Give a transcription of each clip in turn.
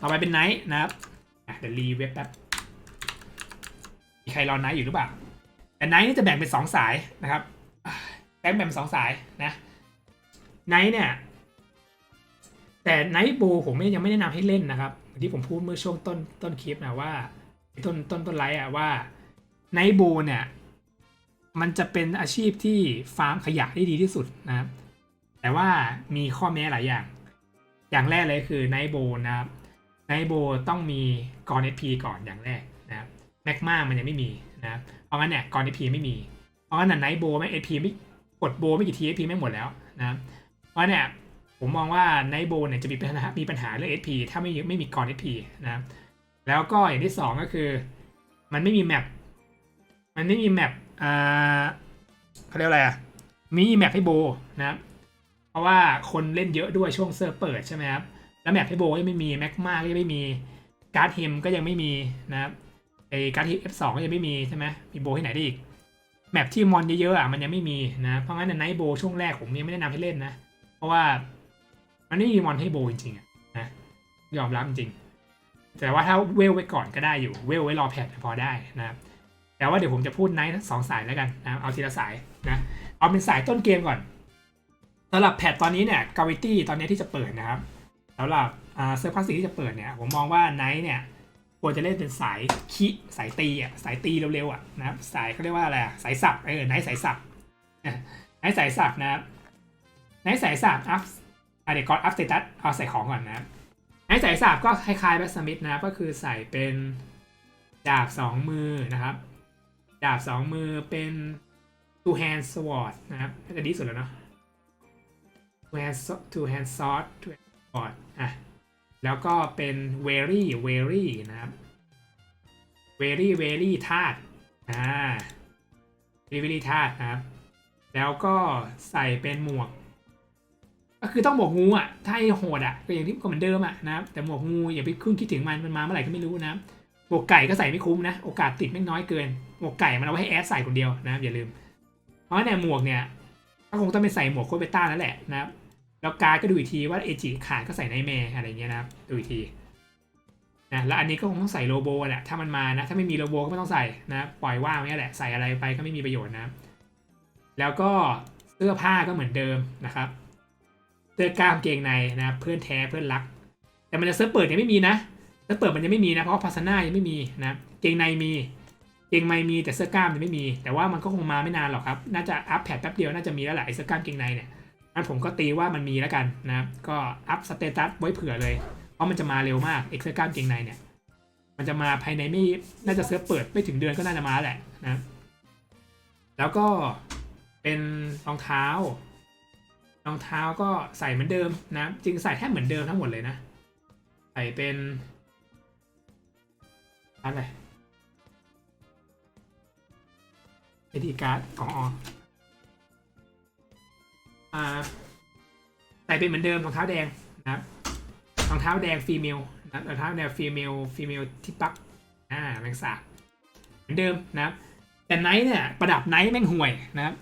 ต่อไปเป็นไนท์นะครับอะเดี๋ยวรีเว็บแป๊บมีใครรอไนท์อยู่หรือเปล่า แต่ไนท์นี่จะแบ่งเป็นสองสายนะครับอะแบ่งเป็นสองสายนะไนท์เนี่ย แต่ไนท์โบผมยังไม่แนะนำให้เล่นนะครับอย่างที่ผมพูดเมื่อช่วงต้นต้นคลิปนะว่า ต้นต้นต้นไลฟ์อะว่าไนท์โบเนี่ยมันจะเป็นอาชีพที่ฟาร์มขยะได้ดีที่สุดนะครับ แต่ว่ามีข้อแม้หลายอย่าง อย่างแรกเลยคือไนท์โบนะครับ ไนโบต้องมีกร SP ก่อนอย่างแรกนะครับแมกมามันยังไม่มีนะครับเพราะงั้นเนี่ยกร SP ไม่มี เพราะงั้นไนโบไม่ SP ไม่กดโบไม่กี่ที SP ไม่หมดแล้วนะเพราะเนี่ยผมมองว่าไนโบเนี่ยจะมีปัญหามีปัญหาเรื่อง SP ถ้าไม่ไม่มีกร SP นะครับแล้วก็อย่างที่สองก็คือ มันไม่มีแมปมันไม่มีแมปอ่าเขาเรียกอะไรอะมีแมปให้โบนะเพราะว่าคนเล่นเยอะด้วยช่วงเซิร์ฟเปิดใช่ไหมครับ แล้วแมปให้โบก็ยังไม่มีแม็กมาก็ยังไม่มีการ์ดฮิมก็ยังไม่มีนะครับไอการ์ดฮิม F2 ก็ยังไม่มีใช่ไหมมีโบที่ไหนได้อีกแมปที่มอนเยอะๆอะมันยังไม่มีนะเพราะงั้นในไนท์โบช่วงแรกผมยังไม่แนะนำให้เล่นนะ เพราะว่ามันไม่มีมอนให้โบจริงๆอะนะยอมรับจริง แต่ว่าถ้าเวลไว้ก่อนก็ได้อยู่เวลไว้รอแพทพอได้นะครับแต่ว่าเดี๋ยวผมจะพูดไนท์สองสายแล้วกันนะเอาทีละสายนะเอาเป็นสายต้นเกมก่อนสำหรับแพทตอนนี้เนี่ยกาวิตี้ตอนนี้ที่จะเปิดนะครับ สำหรับอ่าเซิร์ฟคลาสสิกที่จะเปิดเนี่ยผมมองว่าไนท์เนี่ยควรจะเล่นเป็นสายคิสายตีอะสายตีเร็วๆอะนะครับสายเขาเรียกว่าอะไรสายสับเออไนท์สายสับไนท์สายสับนะครับไนท์สายสับอัพอะเดี๋ยวก่อนอัพสเตตัสเอาใส่ของก่อนนะไนท์สายสับก็คล้ายๆแบสมิธนะก็คือใส่เป็นดาบสองมือนะครับ ดาบสองมือเป็น two hand sword นะครับน่าจะดีสุดแล้วเนาะ two hand two hand sword two hand sword อะแล้วก็เป็น very very นะครับ very very ธาตุอ่า very very ธาตุนะครับ แล้วก็ใส่เป็นหมวก ก็คือต้องหมวกงูอะ ถ้าไอ้โหดอะ ก็อย่างที่ก็เหมือนเดิมอะนะครับ แต่หมวกงูอย่าไปคุ้นคิดถึงมัน มันมาเมื่อไหร่ก็ไม่รู้นะหมวกไก่ก็ใส่ไม่คุ้มนะ โอกาสติดไม่น้อยเกิน หมวกไก่มันเอาไว้ให้แอดใส่คนเดียวนะครับอย่าลืม เพราะว่าเนี่ยหมวกเนี่ยก็คงต้องไปใส่หมวกโคเบต้าแล้วแหละนะครับ แล้วการดก็ดูอีกทีว่าเอจิขาดก็ใส่ไนแมร์อะไรเงี้ยนะครับดูอีกทีนะแล้วอันนี้ก็คงต้องใส่โลโบแหละถ้ามันมานะถ้าไม่มีโลโบก็ไม่ต้องใส่นะปล่อยว่างไว้แหละใส่อะไรไปก็ไม่มีประโยชน์นะ แล้วก็เสื้อผ้าก็เหมือนเดิมนะครับเสื้อกล้ามเกงในนะเพื่อนแท้เพื่อนรัก แต่มันจะเสื้อเปิดยังไม่มีนะเสื้อเปิดมันยังไม่มีนะเพราะว่าพาสนายังไม่มีนะเกงในมีเกงในมีแต่เสื้อกล้ามยังไม่มี แต่ว่ามันก็คงมาไม่นานหรอกครับน่าจะอัพแพดแป๊บเดียวน่าจะมีแล้วแหละไอ้เสื้อกล้ามเกงในเนี่ย งั้นผมก็ตีว่ามันมีแล้วกันนะครับ ก็อัพสเตตัสไว้เผื่อเลย เพราะมันจะมาเร็วมากเอ็กเสื้อกล้ามเกงในเนี่ย มันจะมาภายในไม่ น่าจะเซิร์ฟเปิดไม่ถึงเดือนก็น่าจะมาแหละนะ แล้วก็เป็นรองเท้า รองเท้าก็ใส่เหมือนเดิมนะ จริงใส่แทบเหมือนเดิมทั้งหมดเลยนะ ใส่เป็นอะไรเอดีการ์ดอ๋ออ ใส่เป็นเหมือนเดิมรองเท้าแดงนะครับรองเท้าแดงฟีเมลนะรองเท้าแดงฟีเมลฟีเมลที่ปักอ่าแมงสาบเหมือนเดิมนะครับ แต่ไนท์เนี่ยประดับไนท์แม่งห่วยนะครับ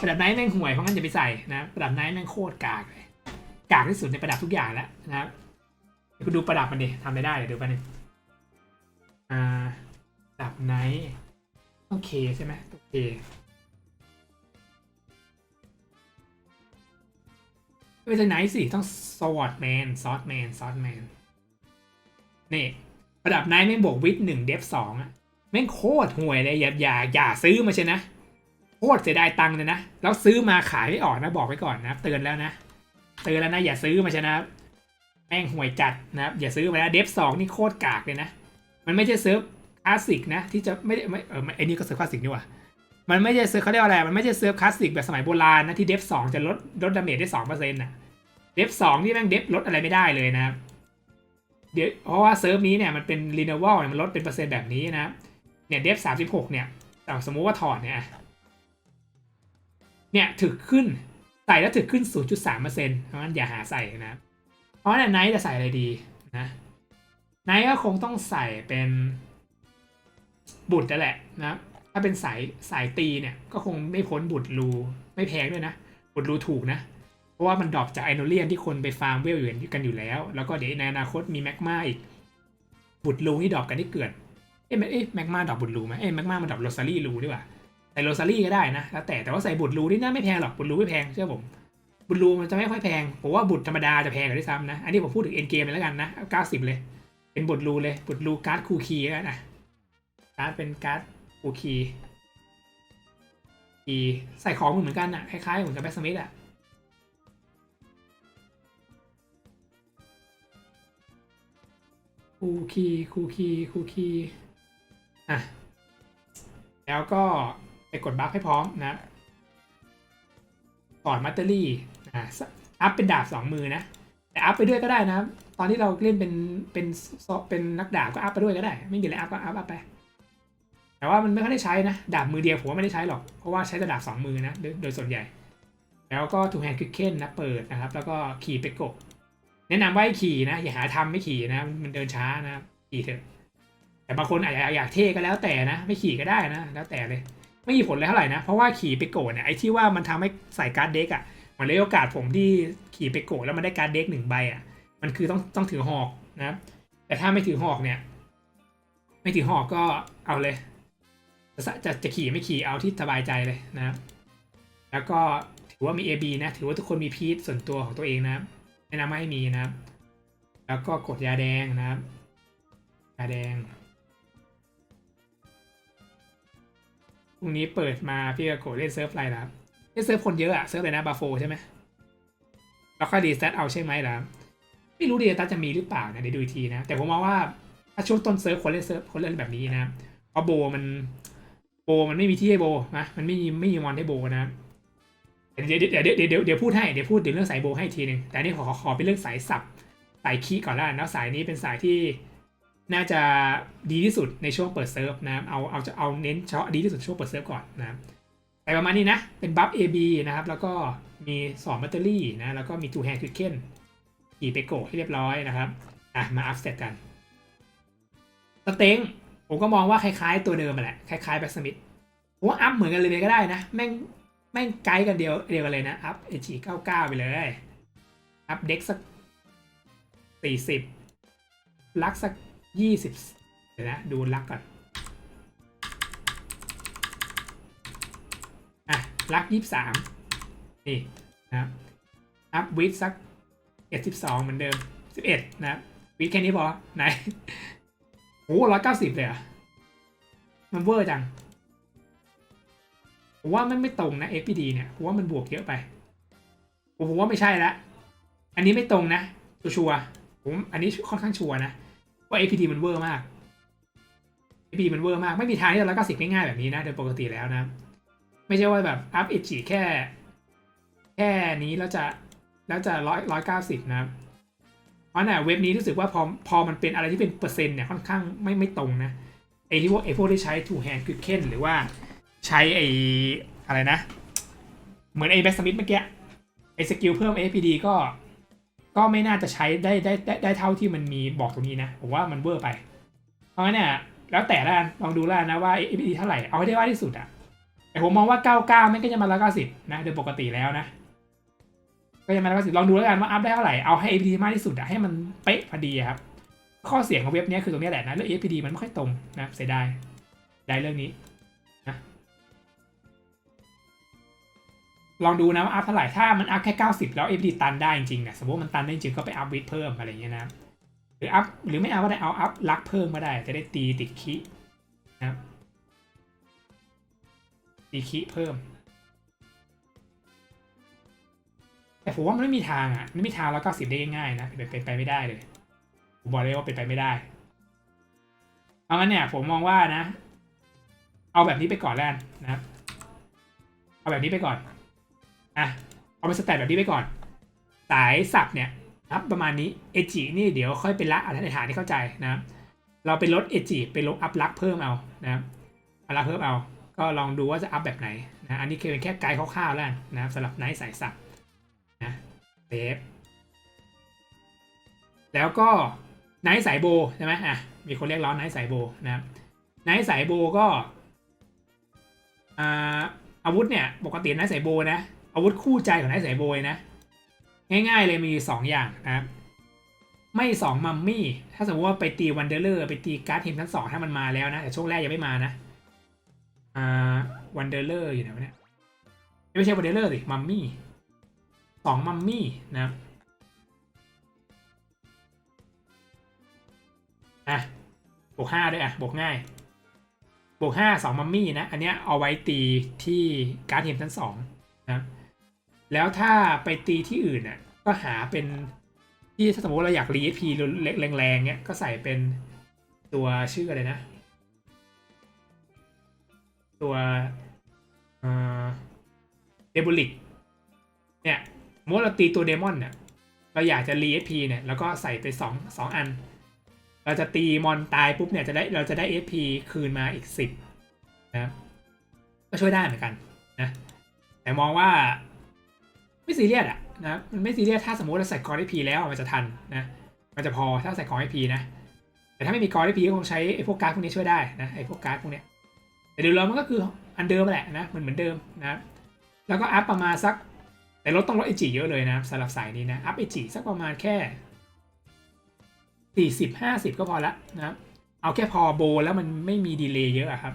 ประดับไนท์แม่งห่วยเพราะงั้นอย่าไปใส่นะประดับไนท์แม่งโคตรกากเลยกากที่สุดในประดับทุกอย่างแล้วนะครับเดี๋ยวคุณดูประดับมันดิทำไม่ได้เดี๋ยวดูไปบนึงอ่าประดับไนท์ต้อเคใช่ไหมต้อเค ไม่ใช่ไนท์สิต้องสวอตแมนซอสแมนซอสแมนนี่ระดับไนท์แม่งบวกวิทหนึ่งเดฟสองอะแม่งโคตรห่วยเลยอย่าอย่าอย่าซื้อมาใช่นะโคตรเสียดายตังค์เลยนะแล้วซื้อมาขายไม่ออกนะบอกไว้ก่อนนะเตือนแล้วนะเตือนแล้วนะอย่าซื้อมาใช่นะแม่งห่วยจัดนะครับอย่าซื้อมานะเดฟสองนี่โคตรกากเลยนะ มันไม่ใช่เซิร์ฟคลาสสิกนะที่จะไม่ได้ไม่เออไอ้นี่ก็เซิร์ฟคลาสสิกนี่ว่ามันไม่ใช่เซิร์ฟเขาเรียกอะไรมันไม่ใช่เซิร์ฟคลาสสิกแบบสมัยโบราณนะที่เดฟสองจะลดลดดาเมจได้สองเปอร์เซ็นต์นะ เดฟสองนี่แม่งเดฟลดอะไรไม่ได้เลยนะครับเดี๋ยวเพราะว่าเซิร์ฟนี้เนี่ยมันเป็นรีเนวลมันลดเป็นเปอร์เซ็นต์แบบนี้นะเนี่ยเดฟสามสิบหกเนี่ยแต่สมมุติว่าถอดเนี่ยเนี่ยถึกขึ้นใส่แล้วถึกขึ้น 0.3%เพราะงั้นอย่าหาใส่นะ เพราะฉะนั้นไนท์จะใส่อะไรดีนะไนท์ก็คงต้องใส่เป็นบุตรนั่นแหละนะถ้าเป็นสายสายตีเนี่ยก็คงไม่พ้นบุตรรูไม่แพงด้วยนะ บุตรรูถูกนะ ราะว่ามันดรอปจากไอโนเลียนที่คนไปฟาร์มเวลอยู่กันอยู่แล้ว แล้วก็เดี๋ยวในอนาคตมีแมกมาอีก บุตรลูนี่ดรอปกันที่เกิดเอ๊ะแมเอ๊ะแมกมาดรอปบุตรลูไหมเอ๊ะแมกมามันดรอปโรซารี่ลูดีกว่าใส่โรซารี่ก็ได้นะแล้วแต่แต่ว่าใส่บุตรลูนี่น่าไม่แพงหรอกบุตรลูไม่แพงเชื่อผมบุตรลูมันจะไม่ค่อยแพงผมว่าบุตรธรรมดาจะแพงกว่าที่ซ้ำนะอันนี้ผมพูดถึงเอ็นเกมเลยแล้วกันนะเก้าสิบเลย เป็นบุตรลูเลยบุตรลูการ์ดคูคีแล้วนะการ์ดเป็นการ์ดคูคีคีใส่ของเหมือนกันอะคล้ายๆเหมือนกับแบ็กสมิธอะ คูคีคูคีคูคีอะแล้วก็ไปกดบัฟให้พร้อมนะถอดมัตเตอรี่อะอัพเป็นดาบสองมือนะ แต่อัพไปด้วยก็ได้นะ ตอนที่เราเล่นเป็นเป็นเป็นนักดาบก็อัพไปด้วยก็ได้ ไม่มีอะไรอัพก็อัพอัพไป แต่ว่ามันไม่ค่อยได้ใช้นะ ดาบมือเดียวผมว่าไม่ได้ใช้หรอก เพราะว่าใช้แต่ดาบสองมือนะ โดยส่วนใหญ่ แล้วก็ทูแฮนด์คิกเคนนะเปิดนะครับ แล้วก็ขี่ไปกบ แนะนำว่าให้ขี่นะ อย่าหาทำไม่ขี่นะ มันเดินช้านะขี่เถอะ แต่บางคนอาจจะอยากเท่ก็แล้วแต่นะ ไม่ขี่ก็ได้นะ แล้วแต่เลย ไม่มีผลเลยเท่าไหร่นะ เพราะว่าขี่ไปโกะเนี่ยไอ้ที่ว่ามันทำให้ใส่การ์ดเด็กอะ่ะมันเลยโอกาสผมที่ขี่ไปโกะแล้วมันได้การ์ดเด็กหนึ่งใบอะ่ะ มันคือต้องต้องถือหอกนะ แต่ถ้าไม่ถือหอกเนี่ย ไม่ถือหอกก็เอาเลย จะจะจะขี่ไม่ขี่เอาที่สบายใจเลยนะ แล้วก็ถือว่ามี AB นะ ถือว่าทุกคนมีพีทส่วนตัวของตัวเองนะ แนะนำให้มีนะครับ แล้วก็กดยาแดงนะครับ ยาแดงพรุ่งนี้เปิดมาพี่ก็โกดเล่นเซิร์ฟอะไรนะครับเล่นเซิร์ฟคนเยอะอะเซิร์ฟอะไรนะบาโฟใช่ไหมแล้วค่อยรีสตาร์ทเอาใช่ไหมล่ะไม่รู้ดีตาจะมีหรือเปล่านะเดี๋ยวดูทีนะ แต่ผมมองว่าถ้าช่วงต้นเซิร์ฟคนเล่นเซิร์ฟคนเล่นแบบนี้นะเพราะโบมันโบมันไม่มีที่ให้โบนะมันไม่มีไม่มีมอนให้โบนะ เดี๋ยวเดี๋ยวเดี๋ยวเดี๋ยวเดี๋ยวพูดให้เดี๋ยวพูดถึงเรื่องสายโบให้ทีหนึ่งแต่นนี้ขอขอเป็นเรื่องสายสับสายคีก่อนแล้วกันแล้วสายนี้เป็นสายที่น่าจะดีที่สุดในช่วงเปิดเซิร์ฟนะเอาเอาจะเอาเน้นเฉพาะดีที่สุดช่วงเปิดเซิร์ฟก่อนนะครับแต่ประมาณนี้นะ เป็นบัฟ AB นะครับ แล้วก็มี2แบตเตอรี่นะ แล้วก็มี two hand quicken ขี่ไปโกให้เรียบร้อยนะครับ อะ มาอัพเสร็จกันสเต็งผมก็มองว่าคล้ายๆตัวเดิมแหละ คล้ายๆแบ็กสมิธผมว่าอัพเหมือนกันเลยก็ได้นะ แม่ง แม่งไกด์กันเดียวเดียวกันเลยนะ อัพเอจีเก้าเก้าไปเลย อัพเด็กสักสี่สิบลักสักยี่สิบเดี๋ยวนะ ดูลักก่อน อะ ลักยี่สามนี่นะครับ อัพวิดสักเอ็ดสิบสองเหมือนเดิมสิบเอ็ดนะครับวิดแค่นี้พอไหนโอ้ร้อยเก้าสิบเลยอะ มันเวอร์จัง ผมว่ามันไม่ตรงนะ FPD เนี่ยผมว่ามันบวกเยอะไปผมว่าไม่ใช่ละ อันนี้ไม่ตรงนะชัวร์ผมอันนี้ค่อนข้างชัวร์นะ ว่า FPD มันเวอร์มาก FPD มันเวอร์มากไม่มีทางที่จะร้อยเก้าสิบง่ายๆแบบนี้นะโดยปกติแล้วนะ ไม่ใช่ว่าแบบอัพเอจีแค่ แค่นี้แล้วจะแล้วจะร้อยร้อยเก้าสิบนะเพราะเนี่ยเว็บนี้รู้สึกว่าพอพอมันเป็นอะไรที่เป็นเปอร์เซ็นต์เนี่ยค่อนข้างไม่ไม่ตรงนะไอที่พวกไอพวกที่ใช้ two hand quicken หรือว่า ใช้ไออะไรนะ เหมือนไอแบ็กสมิธเมื่อกี้ไอสกิลเพิ่ม APD ก็ ก็ไม่น่าจะใช้ได้ได้ได้ได้เท่าที่มันมีบอกตรงนี้นะ ผมว่ามันเวอร์ไป เพราะงั้นเนี่ยแล้วแต่ละนลองดูแล้วนะว่า APD เท่าไหร่ เอาให้ได้มากที่สุดอะแต่ผมมองว่า 99ไม่ก็จะมาละ90 นะ โดยปกติแล้วนะ ก็จะมาละ90ลองดูแล้วกันว่าอัพได้เท่าไหร่ เอาให้ APD มากที่สุดอะให้มันเป๊ะพอดีครับ ข้อเสียของเว็บนี้คือตรงนี้แหละนะ เรื่อง APD มันไม่ค่อยตรงนะ เสียดาย ได้เรื่องนี้ ลองดูนะว่าอัพเท่าไหร่ถ้ามันอัพแค่ 90 แล้ว FD ตันได้จริงๆเนี่ยสมมติมันตันได้จริงก็ไปอัพวิดเพิ่มอะไรเงี้ยนะหรืออัพหรือไม่เอาก็ได้เอาอัพลักเพิ่มก็ได้จะได้ตีติดคินะครับตีคิเพิ่ม แต่ผมว่ามันไม่มีทางอะไม่มีทางแล้วก็สิบได้ง่ายๆนะเป็นไปไม่ได้เลยผมบอกเลยว่าเป็นไปไม่ได้เพราะงั้นเนี่ยผมมองว่านะ เอาแบบนี้ไปก่อนแล้วกันนะครับเอาแบบนี้ไปก่อน อะเอาเป็นสแตทแบบนี้ไปก่อน สายสับเนี่ยครับประมาณนี้เอจินี่เดี๋ยวค่อยเป็นละอันฐานที่เข้าใจนะครับเราไปลดเอจิไปลดอัพลักเพิ่มเอานะครับอัพลักเพิ่มเอา ก็ลองดูว่าจะอัพแบบไหนนะอันนี้คือเป็นแค่ไกด์คร่าวๆแล้วนะครับสำหรับไนท์สายสับนะเซฟแล้วก็ไนท์สายโบใช่ไหมอะมีคนเรียกร้องไนท์สายโบนะครับไนท์สายโบก็อาวุธเนี่ยปกติไนท์สายโบนะ อาวุธคู่ใจของไนท์สายโบยนะ ง่ายๆเลยมี 2 อย่างนะครับ ไม่สองมัมมี่ ถ้าสมมติว่าไปตีวันเดอร์เลอร์ไปตีการ์ดทีมทั้งสองถ้ามันมาแล้วนะ แต่ช่วงแรกยังไม่มานะ อ่าวันเดอร์เลอร์อยู่ไหนวะเนี่ยไม่ใช่วันเดอร์เลอร์สิมัมมี่สองมัมมี่นะครับอะบวกห้าด้วยอะบวกง่ายบวกห้าสองมัมมี่นะ อันเนี้ยเอาไว้ตีที่การ์ดทีมทั้งสองนะครับ แล้วถ้าไปตีที่อื่นน่ะก็หาเป็นที่ถ้าสมมติเราอยากรีเอพีแรงๆเนี้ยก็ใส่เป็นตัวชื่ออะไรนะ ตัวเดบูลิกเนี่ยสมมติเราตีตัวเดมอนเนี่ยเราอยากจะรีเอพีเนี่ยแล้วก็ใส่ไปสองสองอัน เราจะตีมอนตายปุ๊บเนี่ยจะได้เราจะได้ SP คืนมาอีก10นะครับก็ช่วยได้เหมือนกันนะแต่มองว่า ไม่ซีเรียสอะนะมันไม่ซีเรียสถ้าสมมติเราใส่กร SP แล้วมันจะทันนะมันจะพอถ้าใส่กร SP นะ แต่ถ้าไม่มีกร SP ก็คงใช้ไอ้พวกการ์ดพวกนี้ช่วยได้นะไอ้พวกการ์ดพวกเนี้ยแต่เดี๋ยวเรามันก็คืออันเดิมแหละนะเหมือนเหมือนเดิมนะแล้วก็อัพประมาณสัก แต่ลดต้องลดไอจีเยอะเลยนะสำหรับสายนี้นะอัพไอจีสักประมาณแค่สี่สิบห้าสิบก็พอละนะเอาแค่พอโบแล้วมันไม่มีดีเลย์เยอะอะครับ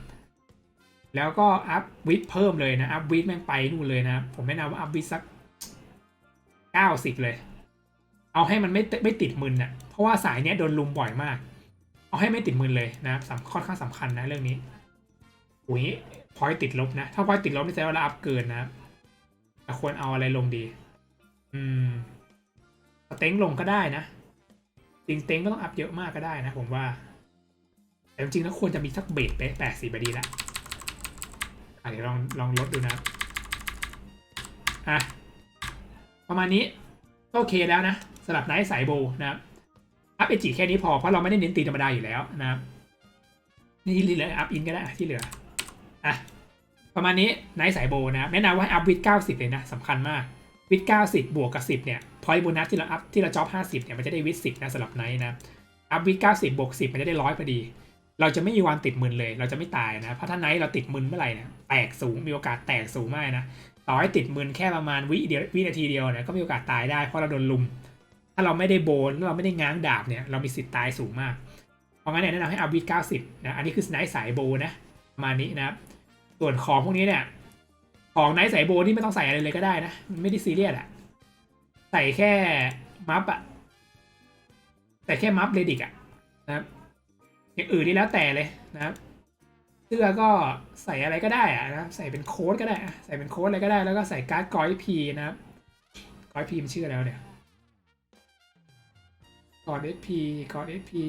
แล้วก็อัพวิดเพิ่มเลยนะ อัพวิดแม่งไปนู่นเลยนะ ผมแนะนำว่าอัพวิดสัก เก้าสิบเลย เอาให้มันไม่ไม่ติดมึนอะเพราะว่าสายเนี้ยโดนลุมบ่อยมาก เอาให้ไม่ติดมึนเลยนะครับค่อนข้างสำคัญนะเรื่องนี้อุ้ยพอยติดลบนะ ถ้าพอยติดลบนี่แสดงว่าเราอัพเกินนะแต่ควรเอาอะไรลงดี อืมเต็งลงก็ได้นะ จริงเต็งก็ต้องอัพเยอะมากก็ได้นะ ผมว่า แต่จริงๆแล้วควรจะมีสักเบสไปแปดสิบไปดีละอะเดี๋ยวลองลองลดดูนะ อะ ประมาณนี้ก็โอเคแล้วนะสำหรับไนท์สายโบนะครับอัพเอจิแค่นี้พอเพราะเราไม่ได้เน้นตีธรรมดาอยู่แล้วนะครับนี่ที่เหลืออัพอินก็ได้ที่เหลืออะประมาณนี้ไนท์สายโบนะแนะนำว่าอัพวิดเก้าสิบเลยนะสำคัญมากวิดเก้าสิบบวกกับสิบเนี่ยพอยต์โบนัสที่เราอัพที่เราจ็อบห้าสิบเนี่ยมันจะได้วิดสิบนะสำหรับไนท์นะอัพวิดเก้าสิบบวกสิบมันจะได้ร้อยพอดี เราจะไม่มีวันติดมึนเลย เราจะไม่ตายนะเพราะถ้าไนท์เราติดมึนเมื่อไหร่เนี่ยแตกสูงมีโอกาสแตกสูงมากนะ ต่อให้ติดมึนแค่ประมาณวิเดียววินาทีเดียวเนี่ยก็มีโอกาสตายได้เพราะเราโดนลุม ถ้าเราไม่ได้โบนเราไม่ได้ง้างดาบเนี่ยเรามีสิทธิ์ตายสูงมาก เพราะงั้นเนี่ยแนะนำให้อัพวิดเก้าสิบนะอันนี้คือไนท์สายโบนะประมาณนี้นะครับส่วนของพวกนี้เนี่ยของไนท์สายโบนี่ไม่ต้องใส่อะไรเลยก็ได้นะไม่ได้ซีเรียสอะใส่แค่มัฟอะใส่แค่มัฟเรดิกอะนะครับอย่างอื่นนี่แล้วแต่เลยนะครับ เสื้อก็ใส่อะไรก็ได้อะนะใส่เป็นโค้ดก็ได้ใส่เป็นโค้ดอะไรก็ได้แล้วก็ใส่การ์ดกอยพีนะครับกอยพีมันชื่ออะไรวเนี่ยกอดเอสพีกอดเอสพี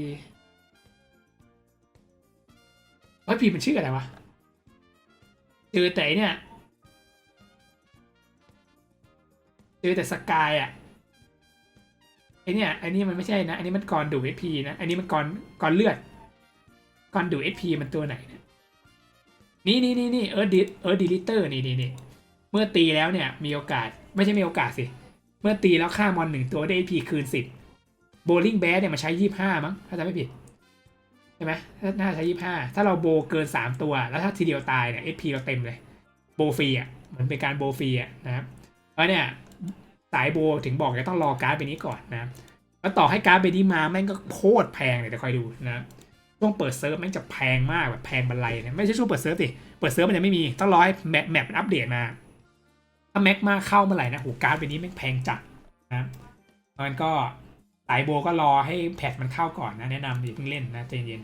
กอยพีมันชื่ออะไรวะเจอแต่เนี่ยเจอแต่สกายอะไอเนี่ยไอนี่มันไม่ใช่นะ อันนี้มันก่อนดูเอพีนะ อันนี้มันก่อนก่อนเลือดก่อนดูเอพีมันตัวไหนเนี่ย นี่นี่นี่นี่เออดิเออดีลิเตอร์นี่นี่นี่เมื่อตีแล้วเนี่ยมีโอกาสไม่ใช่มีโอกาสสิ เมื่อตีแล้วฆ่ามอนหนึ่งตัวได้เอพีคืนสิบโบลิ่งแบสเนี่ยมันใช้ยี่ห้ามั้งถ้าจำไม่ผิดใช่ไหมน่าใช้ยี่ห้าถ้าเราโบเกินสามตัว แล้วถ้าทีเดียวตายเนี่ยเอพีเราเต็มเลย โบฟรีอะเหมือนเป็นการโบฟรีอะนะครับเพราะเนี่ยสายโบถึงบอกจะต้องรอการ์ดใบนี้ก่อนนะแล้วต่อให้การ์ดใบนี้มาแม่งก็โคตรแพงเลยเดี๋ยวคอยดูนะ ช่วงเปิดเซิร์ฟแม่งจะแพงมากแบบแพงบรรลัยเนี่ยไม่ใช่ช่วงเปิดเซิร์ฟสิเปิดเซิร์ฟมันยังไม่มีต้องรอให้แมปแมปมันอัปเดตมาถ้าแม็กมาเข้าเมื่อไหร่นะโหการ์ดใบนี้แม่งแพงจัดนะมันก็สายโบก็รอให้แพทมันเข้าก่อนนะแนะนำอย่าเพิ่งเล่นนะใจเย็น